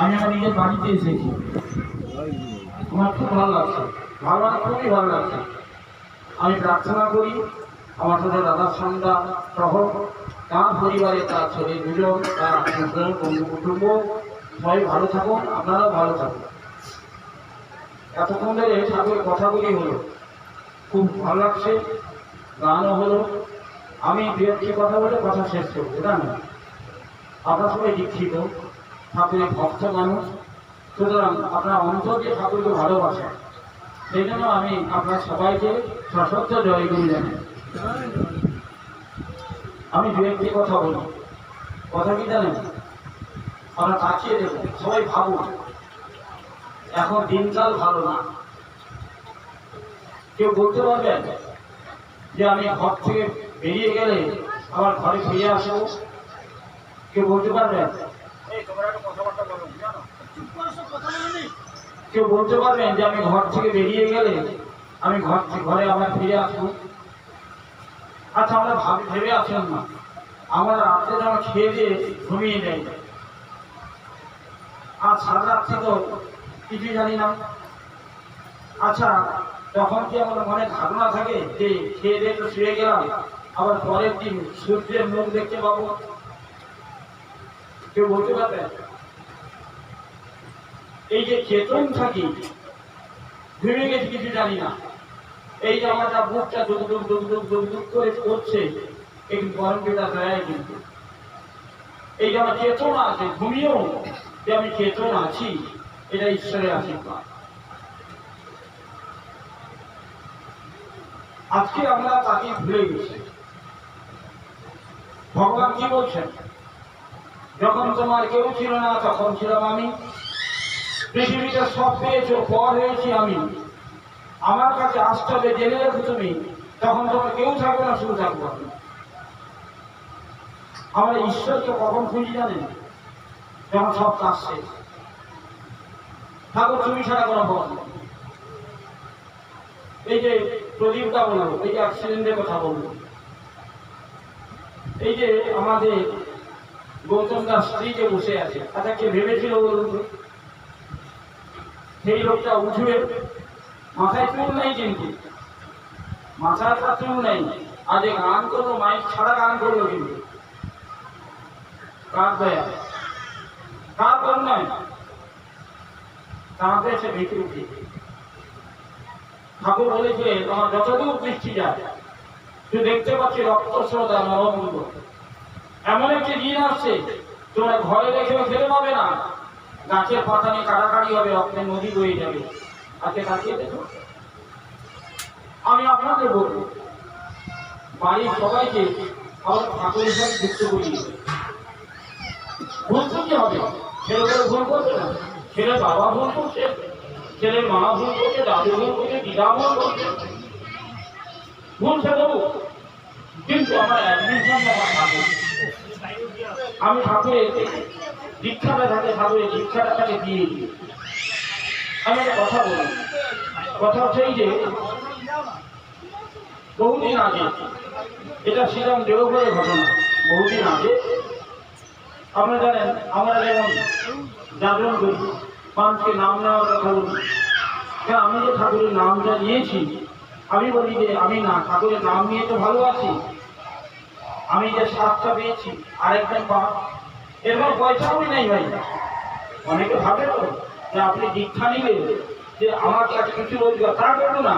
আমি আমার নিজের বাড়িতে এসেছি। আমার খুব ভালো লাগছে। ভালো খুবই ভালো লাগছে আমি প্রার্থনা করি, আমার সাথে দাদার সন্ধ্যা সহ তার পরিবারে তার ছেলে দুজন, তার আত্মীয় বন্ধু কুটুম্ব, সবাই ভালো থাকুন, আপনারাও ভালো থাকুন। এতক্ষণ ধরে ঠাকুরের কথাগুলি হলো, খুব ভালো লাগছে, গানও হলো। আমি দু কথা বলে কথা শেষ করব এটা না আপনার সবাই দীক্ষিত। ঠাকুরের ভক্ত মানুষ। সুতরাং আপনার অন্তর দিয়ে ঠাকুরকে ভালোবাসেন। সেই জন্য আমি আপনার সবাইকে সশস্ত্র জয়গুরু জানাই। আমি দু একটি কথা বলি কথা কি জানেন? আমরা তাকিয়ে দেখুন সবাই ভাবুন। এখন দিনকাল ভালো না। কেউ বলতে পারবেন যে আমি ঘর থেকে বেরিয়ে গেলে আবার ঘরে ফিরে আসব? কেউ বলতে পারবেন কেউ বলতে পারবেন যে আমি ঘর থেকে বেরিয়ে গেলে আমি ঘর ঘরে ফিরে আসব? আচ্ছা আমরা ভাব ভেবে না। আমরা রাত্রে খেয়ে দিয়ে ঘুমিয়ে আর সারা রাত্রি তো কিছুই জানি না। আচ্ছা তখন কি আমার মনে ধারণা থাকে যে খেয়ে দিয়ে তো শুয়ে গেলাম, আবার পরের দিন সূর্যের মুখ দেখতে পাবো? কেউ বলতে পারবেন এই যে চেতন থাকি, ভেবে গেছি কিছু জানি না। এই যে আমারটা বুকটা দুক দুক দুক করে করছে একটু গরম পেটা দেয় কিন্তু। এই যে আমার চেতনা আছে, ঘুমিয়েও যে আমি চেতন আছি, এটা ঈশ্বরের আশীর্বাদ। আজকে আমরা তাকে ভুলে গেছি। ভগবান কি বলছেন? যখন তোমার কেউ ছিল না, তখন ছিলাম আমি। পৃথিবীতে সব পেয়েছ, পর হয়েছি আমি। আমার কাছে আসতে হবে জেনে রেখো তুমি, তখন তোমার কেউ থাকবে না, শুধু থাকব আমি। আমরা ঈশ্বরকে কখন খুঁজি জানেন? যখন সব কাজ শেষ। ঠাকুর, তুমি ছাড়া কোনো ভগবান এই যে প্রদীপটা বলল এই যে অ্যাক্সিডেন্টের কথা বলল এই যে আমাদের গৌতম দাস স্ত্রী যে বসে আছে আচ্ছা কে ভেবেছিল বলুন সেই লোকটা উঠবে। মাথায় চুল নেই কিন্তু। মাথায় একটা চুল নেই। আজ গান করল মাইক ছাড়া গান করল কিন্তু। কার দয়া কার করুণায় কাঁদে সে ভেতরে উঠে ঠাকুর বলেছে, তোমার যতদূর দৃষ্টি যায়, তুই দেখতে পাচ্ছি রক্ত শ্রোতা নবমুন্দ এমন একটি দিন আসছে তোমরা ঘরে রেখেও ফেলে পাবে না। গাছের পাতা নিয়ে কাটাকাটি হবে, রক্তের নদী বয়ে যাবে। হাতে কাটিয়ে দেখো। আমি আপনাদের বলব, বাড়ির সবাইকে আমার ঠাকুরের সাথে যুক্ত দেবে। ভুল তো কি হবে? ছেলে করে ভুল করছে না? ছেলে বাবা ভুল করছে? ছেলে মা ভুল করছে? দাদু ভুল করছে? দিদা ভুল করছে? ভুল সে দেবো কিন্তু আমার অ্যাডমিশন আমার ঠাকুর আমি ঠাকুরের দীক্ষাটা থাকে ঠাকুরের দীক্ষাটা তাকে দিয়ে দিই আমি একটা কথা বলি। কথা হচ্ছে এই যে, বহুদিন আগে, এটা শ্রীরাম দেওঘরের ঘটনা। বহুদিন আগে, আপনারা জানেন, আমরা যেমন জাগরণ করি, মানুষকে নাম নেওয়ার কথা বলি। হ্যাঁ আমি যে ঠাকুরের নামটা নিয়েছি, আমি বলি যে আমি না, ঠাকুরের নাম নিয়ে তো ভালো আছি। আমি যে সাতটা পেয়েছি, আরেকজন পা এরকম পয়সাও নেই ভাই? অনেকে ভাবে তো যে আপনি দীক্ষা নিলেন যে আমার কাছে কিছু রোজগার, তা করব না।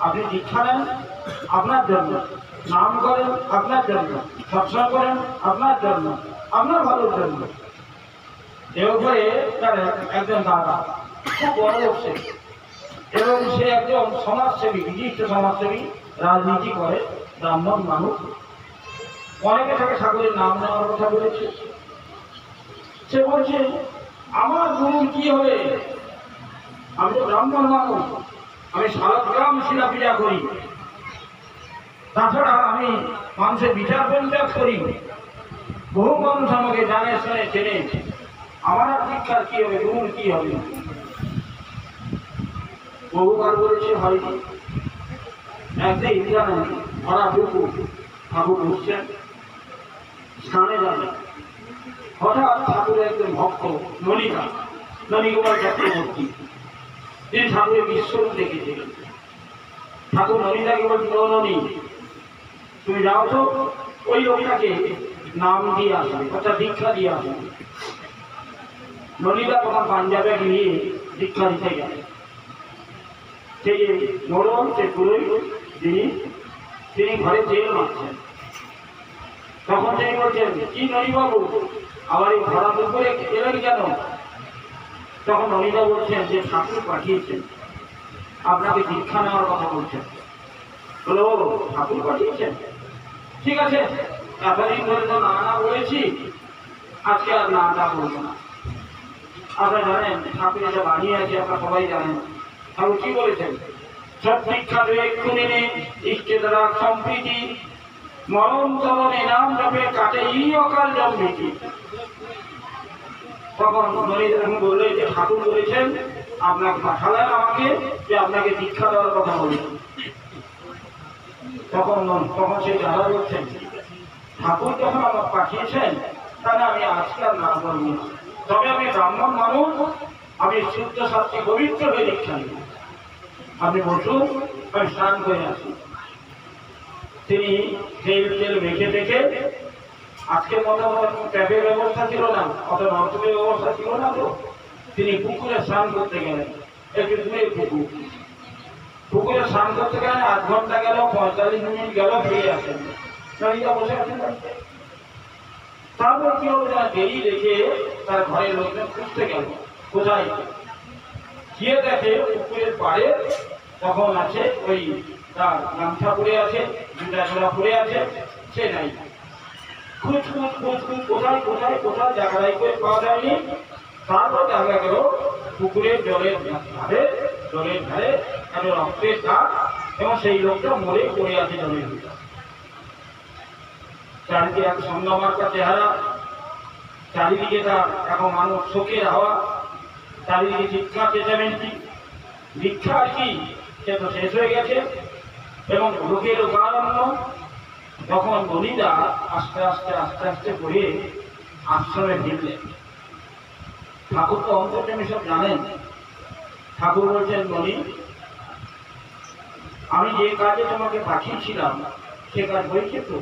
আপনি দীক্ষা নেন আপনার জন্য, নাম করেন আপনার জন্য, সৎসঙ্গ করেন আপনার জন্য, আপনার ভালোর জন্য। দেওঘরে তার একজন দাদা, খুব বড় সে। এবং সে একজন সমাজসেবী, বিশিষ্ট সমাজসেবী, রাজনীতি করে, ব্রাহ্মণ মানুষ। অনেকে তাকে ঠাকুরের নাম নেওয়ার কথা বলেছে। সে বলছে, আমার গুরুর কি হবে? আমি তো ব্রাহ্মণ মানুষ। আমি সারা গ্রাম শিলা পূজা করি। তাছাড়া আমি মানুষের বিচার পঞ্চাশ করি। বহু মানুষ আমাকে জানে, শুনে, চেনে। আমার আর শিক্ষার কি হবে? গুরুর কি হবে? বহুবার বলেছে, হয়নি। একদিন জানেন ভরা বুকু ঠাকুর উঠছেন স্নানে যাবে। হঠাৎ ঠাকুরের একজন ভক্ত, নলিকা নলিকুমার চক্রবর্তী তিনি ঠাকুরের বিশ্বরূপ দেখেছিলেন। ঠাকুর নলিতাকে বলছিল "ও ননী তুমি যাও তো, ওই লোকটাকে নাম দিয়ে আসবে, অর্থাৎ দীক্ষা দিয়ে আসবে। নলিতা তখন পাঞ্জাবে গিয়ে দীক্ষা দিতে গেলে। সেই নরম সে পুরোই যিনি তিনি ঘরে জেল মারছেন তখন তিনি বলছেন কি ননীবাবু আবার এই ঘোড়া দুপুরে এলেন কেন? তখন ননীদা বলছেন যে ঠাকুর পাঠিয়েছেন। আপনাকে দীক্ষা নেওয়ার কথা বলছেন। বলো "ও, ঠাকুর পাঠিয়েছেন? ঠিক আছে এতদিন ধরে তো না না বলেছি। আজকে আর না না বলব না। আপনারা জানেন ঠাকুর এটা বানিয়ে আছে আপনারা সবাই জানেন। ঠাকুর কি বলেছেন? সব শিক্ষা এক্ষুনি ইষ্টে দ্বারা সম্প্রীতি মরণ তরণে নাম জপে কাটে ই অকাল জন্মিতি তখন যে ঠাকুর বলেছেন পাঠালেন আমাকে, যে আপনাকে দীক্ষা দেওয়ার কথা বলেছেন তখন তখন বলছেন ঠাকুর যখন আমার পাঠিয়েছেন, তাহলে আমি আজকে আর না না। তবে আমি ব্রাহ্মণ মানুষ, আমি শুদ্ধ শাস্ত্রী পবিত্র হয়ে দীক্ষা নিব। আপনি বসুন, আমি স্নান করে আসি। তিনি তেল তেল মেখে দেখে আজকের মতো ট্যাপের ব্যবস্থা ছিল না অত নর্তমের ব্যবস্থা ছিল না তো, তিনি পুকুরে স্নান করতে গেলেন। একটু দূরে পুকুর। পুকুরে স্নান করতে গেলেন, আধ ঘণ্টা গেল, পঁয়তাল্লিশ মিনিট গেল, ফিরে আসেন। বসে আছেন তারপর কি হলো না দেরি দেখে তার ঘরের লোকজন খুঁজতে গেল, কোথায়? গিয়ে দেখে পুকুরের পাড়ে তখন আছে ওই তার গামছা পড়ে আছে জুতা ছোড়া পড়ে আছে, সে নাই। খুঁজ খুঁজ খুঁজ খুঁজ, কোথায় কোথায় কোথায় জায়গায় করে পাওয়া যায়নি। তারপর দেখা গেল, পুকুরের জলের ধারে জলের ধারে একটা রক্তের দাগ এবং সেই লোকটা মরে পড়ে আছে জলের চারিদিকে এক সঙ্গমার্কা চেহারা, চারিদিকে তার এখন মানুষ শোকের হাওয়া, চারিদিকে চিৎকার চেঁচামেন্টি ভিক্ষা আর কি, সে তো শেষ হয়ে গেছে। এবং লোকের উপারণ্য তখন বনিদা আস্তে আস্তে আস্তে আস্তে করে আশ্রমে ফিরলেন। ঠাকুর তো অন্তর্প্রেমী সব জানেন। ঠাকুর বলছেন, বনি, আমি যে কাজে তোমাকে পাঠিয়েছিলাম, সে কাজ হয়েছে তো?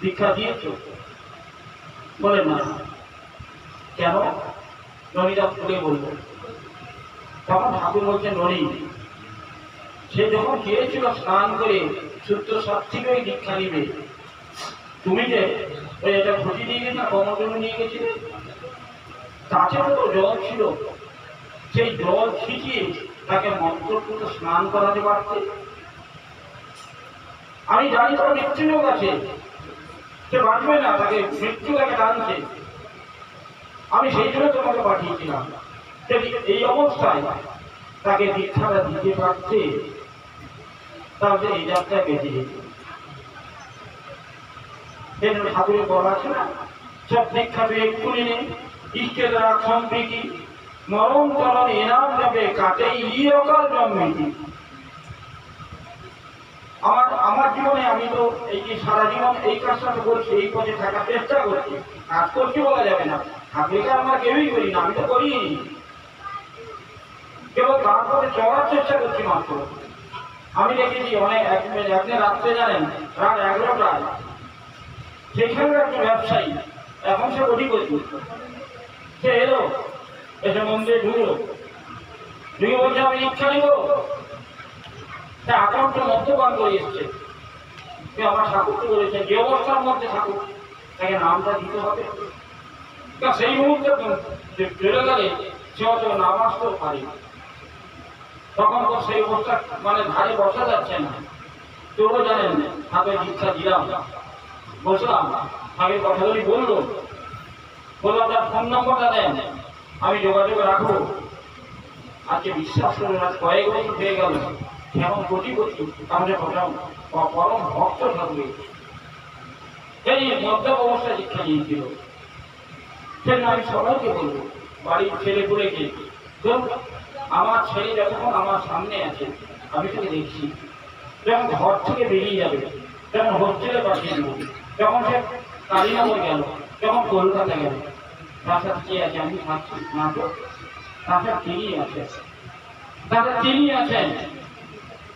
দীক্ষা দিয়েছ? বলে, না। কেন? ননিদা খুলে বলব তখন ঠাকুর বলছেন ননি সে যখন গিয়েছিল স্নান করে সূত্র সব থেকেই দীক্ষা নিবে। তুমি যে ওই এটা ঘটি দিয়ে গেছি না কমরগুলো নিয়ে গেছিলে, তাতে তো জল ছিল। সেই জল ছিটিয়ে তাকে মন্ত্রপুত স্নান করাতে পারতে। আমি জানি তার মৃত্যুযোগ আছে। সে বাঁচবে না, তাকে মৃত্যু তাকে টানছে। আমি সেই জন্য তোমাকে পাঠিয়েছিলাম। এই অবস্থায় তাকে দীক্ষাটা দিতে পারছে তাহলে এই ঠাকুরের আছে না, সব দীক্ষা দ্বারা সম্প্রীতি। চরণ এনাম যাবে কাটে আমার আমার জীবনে আমি তো এই যে সারা জীবন এই কাজটা করছি, এই পথে থাকার চেষ্টা করছি। কাজ করছি বলা যাবে না। ঠাকুরকে আমরা কেউই করি না, আমি তো করিনি কেবল তারপরে চলার চেষ্টা করছি মাত্র। আমি দেখেছি অনেক একদিন রাত্রে জানেন, রাত এগারোটায় সেখানে একটা ব্যবসায়ী, এখন সে কোটি করছে সে এলো, এসে মন্দিরে ঢুকলো। ঢুকে বলছে, আমি ইচ্ছা নিব। তা আকাউন্টে মদ্যপান করে এসছে। সে আমার ঠাকুরকে বলেছে, যে অবস্থার মধ্যে ঠাকুর তাকে নামটা দিতে হবে। তা সেই মুহূর্তে চলে গেলে সে অত নাম আসতেও পারে না। তখন তো সেই অবস্থা মানে ধারে বসা যাচ্ছে না। তবুও জানেন হাতে দীক্ষা দিলাম। বসলাম আগে কথাগুলি বলল বলল, আপনার ফোন নম্বরটা দেন, আমি যোগাযোগ রাখব। আজকে বিশ্বাস করে আজ কয়েক বছর হয়ে গেল, কেমন কোটি কোটি আমাদের প্রথম পরম ভক্ত থাকবে। এই মদ্যপ অবস্থায় শিক্ষা নিয়েছিল। সেজন্য আমি সবাইকে বলব, বাড়ির ছেলে পুলেকে আমার ছেলে যতক্ষণ আমার সামনে আছে, আমি তাকে দেখছি। যখন ঘর থেকে বেরিয়ে যাবে তখন হোস্টেলে পাঠিয়ে দেবো, যখন সে কালীনগর গেল, যখন কলকাতা গেল প্রাসাদ কে আছে? আমি থাকছি। না তো প্রাসাদ তিনি আছে। প্রাসাদ তিনি আছেন।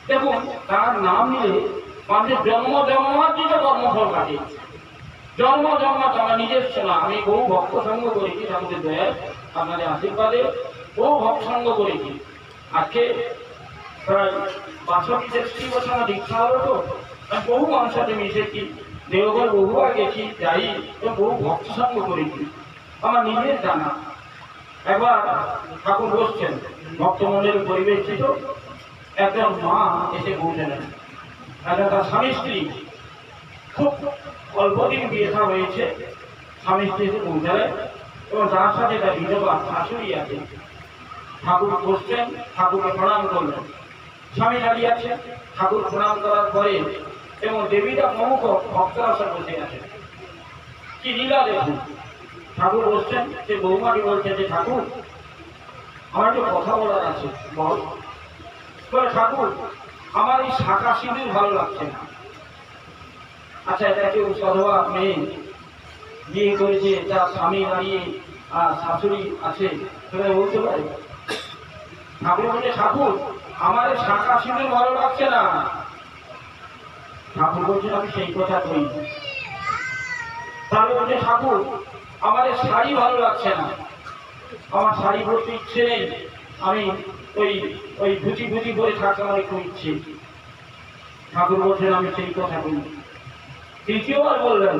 দেখুন, তার নাম নিলে মানুষের জন্ম জন্মার্জিত কর্মফল কাটে। জন্ম জন্ম তারা নিজস্ব না আমি বহু ভক্ত সঙ্গ করেছি আমাদের দয়ায়। আপনাদের আশীর্বাদে বহু ভক্ত করেছি আজকে প্রায় বাষট্টি তেষট্টি বছর আমার দীক্ষা হলো তো। বহু মানুষের সাথে মিশেছি, দেওঘর বহুবার গেছি, যাই বহু ভক্ত সঙ্গ করেছি। আমার নিজের জানা। একবার ঠাকুর বসছেন, ভক্তমণ্ডলের পরিবেশ ছিল, একজন মা এসে পৌঁছলেন একজন তার স্বামী স্ত্রী, খুব অল্পদিন বিয়ে হয়েছে। স্বামী স্ত্রী এসে পৌঁছালেন এবং তার সাথে তার বিধবা শাশুড়ি আছে। ঠাকুর বসছেন ঠাকুরকে প্রণাম করলেন। স্বামী দাঁড়িয়ে আছে ঠাকুর প্রণাম করার পরে এবং দেবীরা প্রমুখ ভক্তরা সব বসে আছে কি লীলা দেখুন। ঠাকুর বসছেন, সে বৌমাটি বলছেন যে, ঠাকুর, আমার একটু কথা বলার আছে, বল। ঠাকুর, আমার এই শাখা সিঁদুর ভালো লাগছে না। আচ্ছা এটা কেউ সধবা মেয়ে বিয়ে করেছে, তার স্বামী দাঁড়িয়ে আর শাশুড়ি আছে। সেটা বলতে পারে? ঠাকুর বলছে ঠাকুর আমার শাখা সিঁদুর ভালো লাগছে না। ঠাকুর বলছেন, আমি সেই কথা কই তাহলে বলছে, ঠাকুর আমার শাড়ি ভালো লাগছে না। আমার শাড়ি পরতে ইচ্ছে নেই। আমি ওই ওই ধুতি ধুতি পরে থাকতে আমার একটু ইচ্ছে। ঠাকুর বলছেন, আমি সেই কথা বলি তৃতীয়বার বললেন,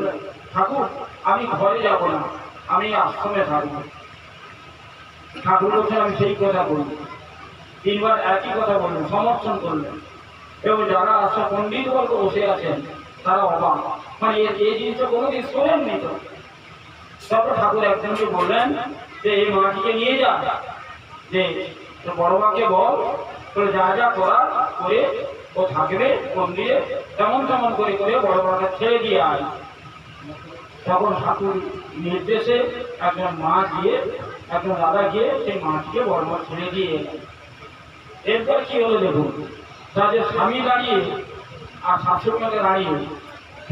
ঠাকুর, আমি ঘরে যাব না। আমি আশ্রমে থাকব। ঠাকুর বলছেন, আমি সেই কথা বলব তিনবার একই কথা বললেন, সমর্থন করলেন। এবং যারা আসা পণ্ডিত বর্গ বসে আছেন, তারা অবাক। মানে এই জিনিসটা কোনোদিন শোনেননি তো। তারপর ঠাকুর একজনকে বললেন যে, এই মাটিকে নিয়ে যা। যে, তোর বড় মাকে বল তোর যা যা করার করে ও থাকবে কোন দিয়ে তেমন তেমন করে করে বড় মাকে ছেড়ে দিয়ে আয়। তখন ঠাকুর নির্দেশে একজন মা গিয়ে, একজন দাদা গিয়ে সেই মাটিকে বড় মা ছেড়ে দিয়ে এলেন। এরপর কি হলো দেখুন? তাদের স্বামী দাঁড়িয়ে আর শাশুড়ি মাকে দাঁড়িয়ে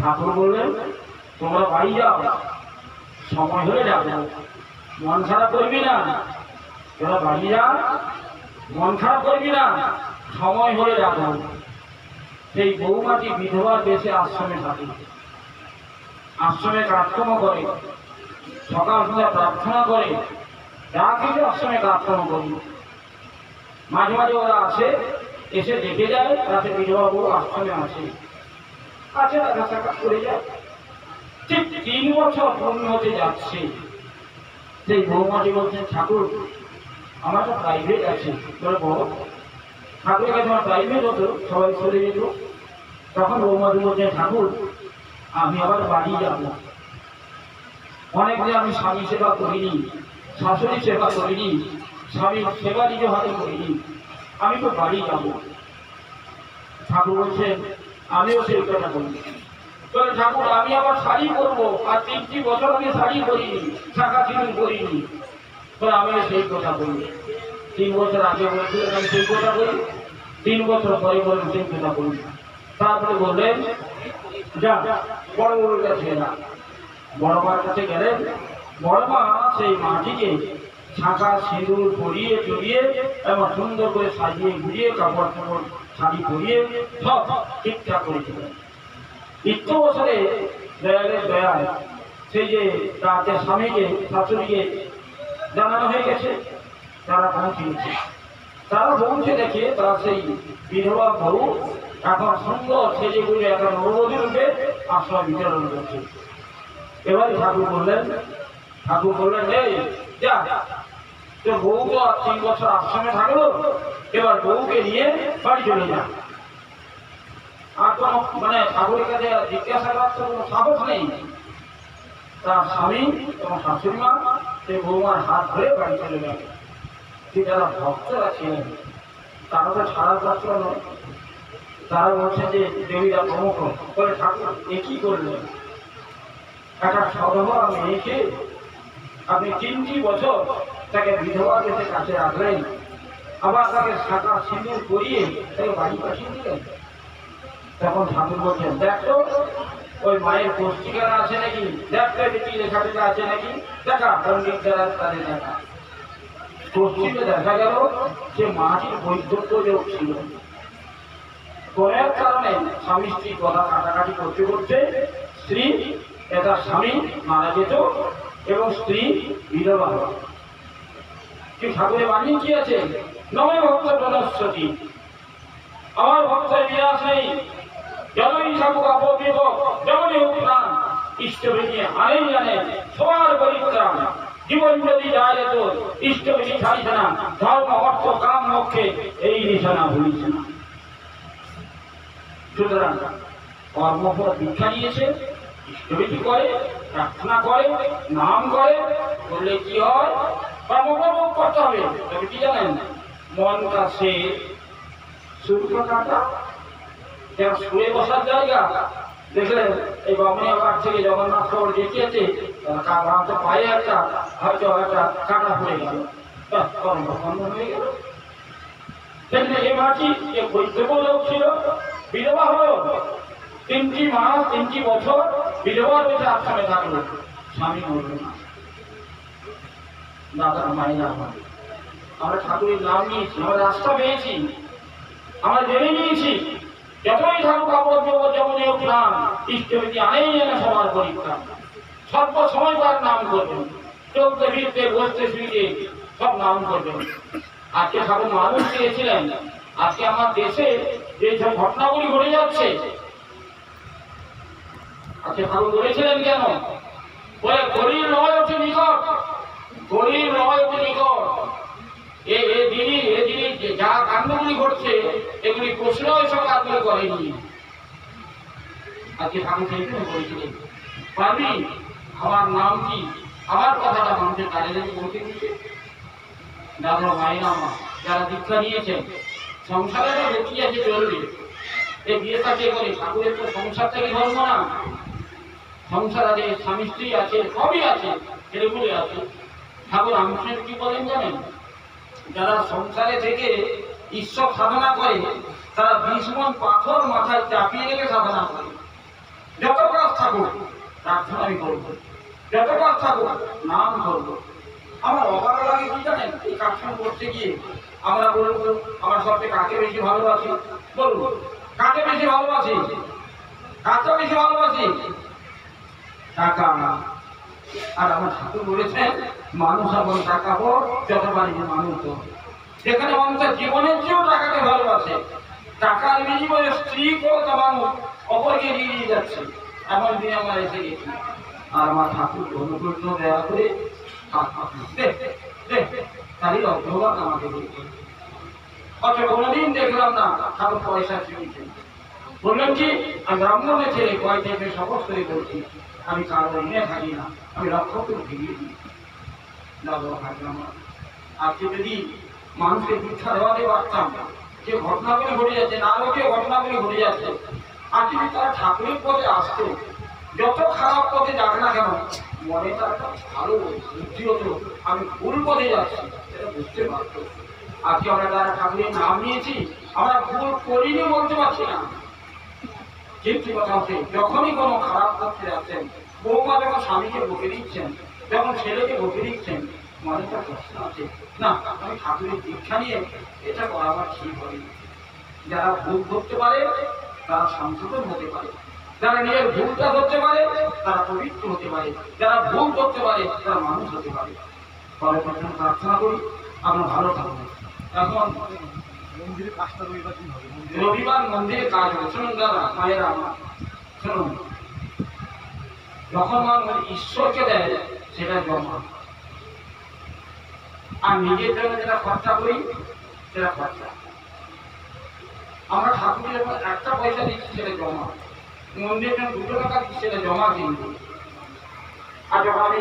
ঠাকুর বললেন, তোমরা বাড়ি যাও, সময় হলে যাবে। মন খারাপ করবি না। তোরা বাড়ি যা। মন খারাপ করবি না। সময় হয়ে যাবে। সেই বৌমাটি বিধবার দেশে আশ্রমে থাকে। আশ্রমে কাজকর্ম করে। সকাল সন্ধ্যা প্রার্থনা করে। যা কিছু আশ্রমে কাজকর্ম করি। মাঝে মাঝে ওরা আসে, এসে দেখে যায় রাতে বিধবা বউ আশ্রমে আসে। আছে দেখা সাক্ষাৎ করে যায়। ঠিক তিন বছর পূর্ণ হতে যাচ্ছে। সেই বৌমাটি বলছেন ঠাকুর, আমার তো প্রাইভেট আছে। তোরা বড় ঠাকুরের কাছে আমার প্রাইভেট হতো, সবাই চলে যেত। তখন বৌমাটি বলছেন ঠাকুর, আমি আবার বাড়ি যাব। অনেকদিন আমি স্বামী সেবা করিনি, শাশুড়ি সেবা করিনি। স্বামীর সেবা নিজ হাতে করিনি আমি তো বাড়ি যাব। ঠাকুর বলছেন, আমিও সেই কথা বলি। বলে, ঠাকুর, আমি আবার শাড়ি করব আর তিনটি বছর আমি শাড়ি করিনি শাখা চিনুন করিনি তো আমিও সেই কথা বলি। তিন বছর আগে বলেছিলেন আমি সেই কথা বলি। তিন বছর পরে বলেন সেই কথা বলি। তারপরে বললেন, যা, বড় বড় কাছে না বড় মার কাছে গেলেন। বড় মা সেই মাটিকে শাঁখা সিঁদুর পরিয়ে চড়িয়ে এবং সুন্দর করে সাজিয়ে ঘুরিয়ে কাপড় কাপড় শাড়ি পরিয়ে সব ঠিকঠাক করেছিলেন নিত্য বছরে দয়ালের দয়ায় সেই যে তাতে স্বামীকে, শাশুড়িকে জানানো হয়ে গেছে, তারা পৌঁছিয়েছে তারা পৌঁছে দেখে তারা সেই বিধবা বউ এখন সুন্দর সেজে গুলে এখন নবদী রূপে আশ্রয় বিতরণ করছে। এবার ঠাকুর বললেন ঠাকুর বললেন, এই, যা। তোর বউ তো আর তিন বছর আশ্রমে থাকল, এবার বউকে নিয়ে বাড়ি চলে যা। আর কোনো মানে ঠাকুরের কাছে জিজ্ঞাসা করার তো কোনো সাহস নেই। তার স্বামী এবং শাশুড়ি মা, সেই বৌমার হাত ধরে বাড়ি চলে গেল। যে যারা ভক্তরা ছিলেন, তারা তো ছাড়া পাত্র নয় তারা বলছে যে দেবীরা প্রমুখ, বলে, ঠাকুর, এ কি করলেন একটা সধবা মেয়েকে আপনি তিনটি বছর তাকে বিধবা দেশে কাছে রাখলেন। আবার তাকে শাখা সিঁদুর করিয়ে তাকে বাড়ি পাঠিয়ে দিলেন। তখন ঠাকুর বলছেন, দেখো ওই মায়ের পুস্তিকানা আছে নাকি? দেখতে দেখি টেখা আছে নাকি? দেখা, পণ্ডিত যারা তাদের দেখা। পশ্চিমে দেখা গেল যে মাটির বৈধব্য যোগ ছিল। কোনের কারণে স্বামী স্ত্রী কথা কাটাকাটি করতে করতে স্ত্রী এটা স্বামী মারা যেত। এবং স্ত্রী বিধবা। কি ঠাকুরের বাণী কি আছে? নমে ভক্ত বনস্পতি। আমার ভক্তের বিরাজ নেই। যতই থাকুক অপবিব হোক প্রাণ ইষ্টবিধি আনেই জানে সবার পরিত্রাণ জীবন যদি যায় তো ইষ্টবিধি ছাড়িছে না। ধর্ম, অর্থ, কাম, মোক্ষে এই নিশানা ভুলিছে না। সুতরাং কর্মফল দীক্ষা নিয়েছে। ইষ্টবিধি করে, প্রার্থনা করে, নাম করে, করলে কি হয়? করতে হবে, তবে কি জানেন? যেন শুয়ে বসার জায়গা। দেখলেন, এই পাঠ থেকে জগন্নাথ খবর দেখিয়েছে পায়ে একটা, হয়তো একটা কাটা পড়ে গেল। কর্মবন্ধ হয়ে গেল। সেখানে এ মাটি যে ছিল, বিধবা হলো। তিনটি মাস, তিনটি বছর বিধবা রয়েছে থাকল স্বামী মরল না। আমার আমরা ঠাকুরের নাম নিয়েছি, আমরা রাস্তা পেয়েছি। আমরা জেনে নিয়েছি, যতই যেমন আনেই যেন সবার স্বল্প সময় তার নাম করবেন। চলতে ফিরতে, বসতে সব নাম করবেন। আজকে ঠাকুর মানুষ দিয়েছিলেন আজকে আমার দেশে যে সব ঘটনাগুলি ঘটে যাচ্ছে আজকে ঠাকুর বলেছিলেন কেন? বলে, গরিব নয় হচ্ছে নিকট, গরিব নয় হচ্ছে নিকট। যা কাণ্ডগুলি ঘটছে, এগুলি প্রশ্ন এসব কাজগুলি করেনি। আজকে সেই বলেছিলেন পারবি? আমার নাম কি? আমার কথাটা মানুষের কাজে যদি দিচ্ছে দাদা, মায়েরা মা যারা দীক্ষা নিয়েছেন সংসারে বেশি আছে চলবে। এই বিয়ে থাকে করে? ঠাকুরের তো সংসার থেকে ধর্ম না? সংসার আছে স্বামী স্ত্রী আছে, সবই আছে ছেলেগুলি আছে। ঠাকুর রামকৃষ্ণ কি বলেন জানেন? যারা সংসারে থেকে ঈশ্বর সাধনা করে, তারা ভীষণ পাথর মাথায় চাপিয়ে গেলে সাধনা করে। যত কাজ থাকুক প্রার্থনা আমি করব। যত কাজ থাকুক নাম করব আমার অবাক লাগে কি জানেন? এই কাজটা করতে গিয়ে আমরা বলব আমার সবচেয়ে কাকে বেশি ভালোবাসি? বলব কাকে বেশি ভালোবাসি? কাকে বেশি ভালোবাসি? টাকা। আর আমার ঠাকুর বলেছেন, মানুষ এবং টাকা হোক যত পারি মানুষ হোক। যেখানে মানুষের জীবনের চেয়েও টাকাকে ভালোবাসে, টাকার বিনিময়ে স্ত্রী কেও মানুষ, অপরকে দিয়ে যাচ্ছে, এমন দিন আমরা এসে গেছি। আর আমার ঠাকুর অনুকূর্ণ দেওয়া করে তারই অগ্রভাগ আমাকে দিয়েছে অথচ কোনোদিন দেখলাম না ঠাকুর পয়সা চেয়েছে বললেন কি, আমি ব্রাহ্মণের ছেলে, কয় থেকে শপথ বলছি? আমি কারও ঋণে থাকি না, আমি লক্ষ্য করে ফিরিয়ে দিই। দাদা ভাবলাম আজকে যদি মানুষকে দীক্ষা দেওয়াতে পারতাম যে ঘটনাগুলি ঘটে যাচ্ছে না লোকে ঘটনাগুলি ঘটে যাচ্ছে। আর যদি তারা ঠাকুরের পথে আসতো, যত খারাপ পথে যাক না কেন, মনে তার ভালো বুদ্ধি হতো, আমি ভুল পথে যাচ্ছি, সেটা বুঝতে পারতো। আজকে আমরা যারা ঠাকুরের নাম নিয়েছি, আমরা ভুল করিনি বলতে পারছি না। কিন্তু কথা হচ্ছে যখনই কোনো খারাপ করতে যাচ্ছেন, বৌমা যখন স্বামীকে বকে দিচ্ছেন যখন ছেলেকে বকে দিচ্ছেন, মনে একটা প্রশ্ন আছে। না, আমি ঠাকুরের দীক্ষা নিয়ে এটা করা আমার ঠিক হবে যারা ভুল করতে পারে, তারা সংশোধন হতে পারে। যারা নিজের ভুলটা করতে পারে, তারা পবিত্র হতে পারে। যারা ভুল করতে পারে, তারা মানুষ হতে পারে। পরে প্রথম প্রার্থনা করি আপনার ভালো থাকব এখন মন্দিরে কাজটা রবিবার দিন হবে। রবিবার মন্দিরে কাজ হবে। শুনুন দাদা, মায়েরা, আমার শুনুন যখন মানুষ ঈশ্বরকে দেয় সেটা জমা আর নিজের জন্য যেটা খরচা করি, সেটা খরচা। আমরা ঠাকুরের যখন একটা পয়সা দিচ্ছি, সেটা জমা। মন্দিরের জন্য দুটো টাকা দিচ্ছি, সেটা জমা কিন্তু আর যখন আমি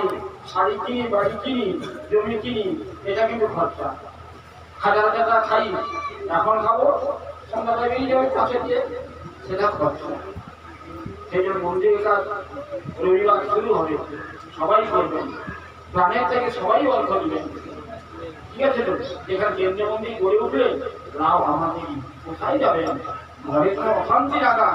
শাড়ি কিনি, বাড়ি কিনি, জমি কিনি, এটা কিন্তু খরচা। হাজার টাকা খাই, এখন খাব সন্ধ্যাটা বেরিয়ে যাবে পাশে দিয়ে, সেটা খরচা সেই জন্য মন্দিরের কাজ, রবিবার শুরু হবে, সবাই করবেন গ্রামের থেকে সবাই অর্থ দিবেন ঠিক আছে তো? এখানে কেন্দ্রীয় মন্দির গড়ে উঠলে, রাও আমাদের কোথায় যাবেন ঘরে কোনো অশান্তি লাগা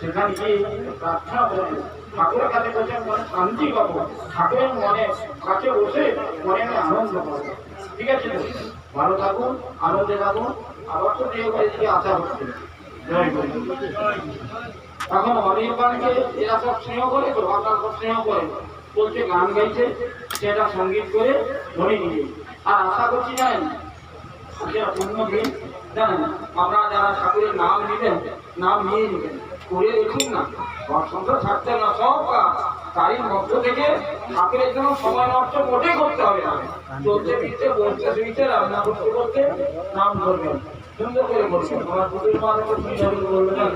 সেখানে গিয়ে প্রার্থনা করব। ঠাকুরের কাছে বসে মনে শান্তি পাবো। ঠাকুরের মনে কাছে বসে মনে আমি আনন্দ পাবো। ঠিক আছে? ভালো থাকুন, আনন্দে থাকুন আবার তো বিয়ে করে দিকে আসা হচ্ছে এখন অনির্বাণকে এরা সব স্নেহ করে তো আপনার সব স্নেহ করে, বলছে গান গাইছে, সেটা সংগীত করে ধরে নিয়ে। আর আশা করছি জানেন সেটা পূর্ণ দিন জানেন আপনারা যারা ঠাকুরের নাম নিবেন, নাম নিয়ে নেবেন, করে দেখুন না, ঘর সংসার থাকতে না, সব কাজ। তারই মধ্য থেকে ঠাকুরের জন্য সময় নষ্ট মোটেই করতে হবে না চলতে ফিরতে বলতে ফিরতে রান্না করতে করতে নাম ধরবেন সুন্দর করে বলছেন আমার পুকুর মানুষ বলবেন